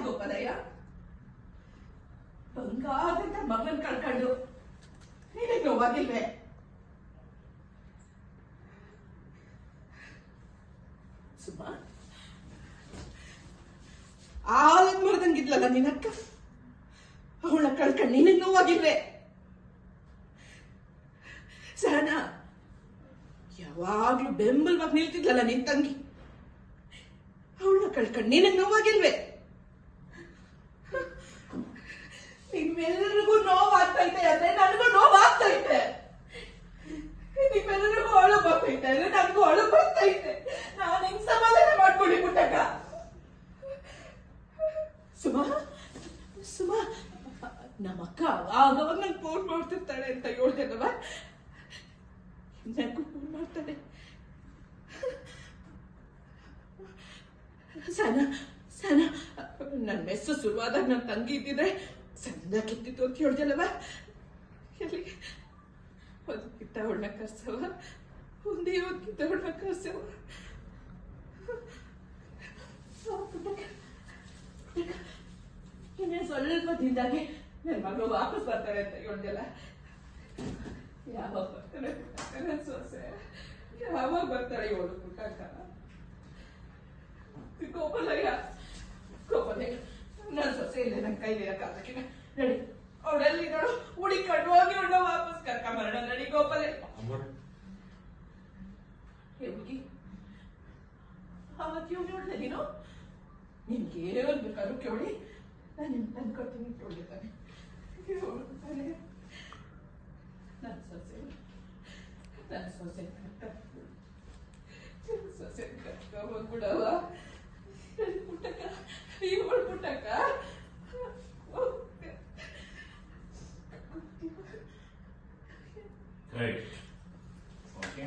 ಮಾಡ್ದು ಬಂಗಾದಂತ ಮಗನ್ ಕಳ್ಕೊಂಡು ನಿನಗ್ ನೋವಾಗಿಲ್ವೇ ಸುಮ್ಮ ಆಲದ್ ಮರದಂಗಿದ್ಲಲ್ಲ ನಿನಕ್ಕ ಅವಳ ಕಳ್ಕೊಂಡು ನಿನಗ್ ನೋವಾಗಿಲ್ವೇ ಸಹನ ಯಾವಾಗ್ಲೂ ಬೆಂಬಲವಾಗಿ ನಿಲ್ತಿದ್ಲಲ್ಲ ನಿನ್ ತಂಗಿ? ಅವಳ ಕಳ್ಕೊಂಡು ನಿನಗ್ ನೋವಾಗಿಲ್ವೇ ನಿಮ್ಮೆಲ್ಲರಿಗೂ ನೋವಾಗ್ತೈತೆ ಅಂದ್ರೆ ನನಗೂ ನೋವಾಗ್ತೈತೆ ನಿಮ್ಮೆಲ್ಲರಿಗೂ ಅಳು ಬರ್ತೈತೆ ಅಂದ್ರೆ ನನಗೂ ಅಳು ಬರ್ತೈತೆ ನಾನು ಹೆಂಗ್ ಸಮಾಧಾನ ಮಾಡ್ಕೊಳ್ಳಿ ಪುಟ್ಟಕ್ಕ. ಸುಮಾ ಸುಮಾ, ನಮ್ಮ ಅಕ್ಕ ಆಗವಾಗ ನಂಗೆ ಫೋನ್ ಮಾಡ್ತಿರ್ತಾಳೆ ಅಂತ ಹೇಳ್ದೇನವ ನನಗೂ ಫೋನ್ ಮಾಡ್ತಾಳೆ. ಸನ ಸನ ನನ್ನ ಮೆಸ್ಸು ಶುರುವಾದಾಗ ನನ್ನ ತಂಗಿ ಇದ್ದಿದ್ರೆ ಸಣ್ಣ ಕಿತ್ತಿತ್ತು ಅಂತ ಹೇಳ್ದಲ್ಲವ ಎಲ್ಲಿ? ಒಂದು ಕಿತ್ತ ಅವಳನ್ನ ಕರ್ಸವ ಒಂದೇ ಒಂದು ಕಿತ್ತ ಅವಳನ್ನ ಕರ್ಸವ ಇನ್ನೇ ಸ್ವಲ್ಪ ದಿನದಾಗಿ ನನ್ನ ಮಗಳು ವಾಪಸ್ ಬರ್ತಾರೆ ಅಂತ ಹೇಳ್ದಲ್ಲ. ಯಾವಾಗ ಬರ್ತಾರೆ ಸೊಸೆ ಯಾವಾಗ ಬರ್ತಾಳೆ ಇವಳು ಪುಟ್ಟಕ್ಕ ಗೋಪಾಲಯ್ಯ ಗೋಪಾಲಯ್ಯ ನನ್ನ ಸೊಸೆ ಇಲ್ಲ ನನ್ನ ಕೈ ಇರಕ್ಕಾಗಕ್ಕೆ ನಡಿ ಅವಳೆಲ್ಲಿ ನೋಡು. ಹುಡಿಕೊಂಡು ಹೋಗಿ ಅವಳ ವಾಪಸ್ ಕರ್ಕೊಂಬರೋಣ ನಡಿ ಗೋಪಾಲೆ. ಹುಡುಗಿ. ಅವತ್ತು ಇವ್ನು ನೋಡ್ದೆ ನೀನು? ನಿನ್ಗೆ ಏನು ಬೇಕಾದ್ರು ಕೇಳಿ. ನಾನು ತಂದು ಕೊಡ್ತೀನಿ ಕೇಳಿದ್ದಾನೆ ನನ್ನ ಸೊಸೆ. ನನ್ನ ಸೊಸೆ ಕರ್ಕ Okay. Okay.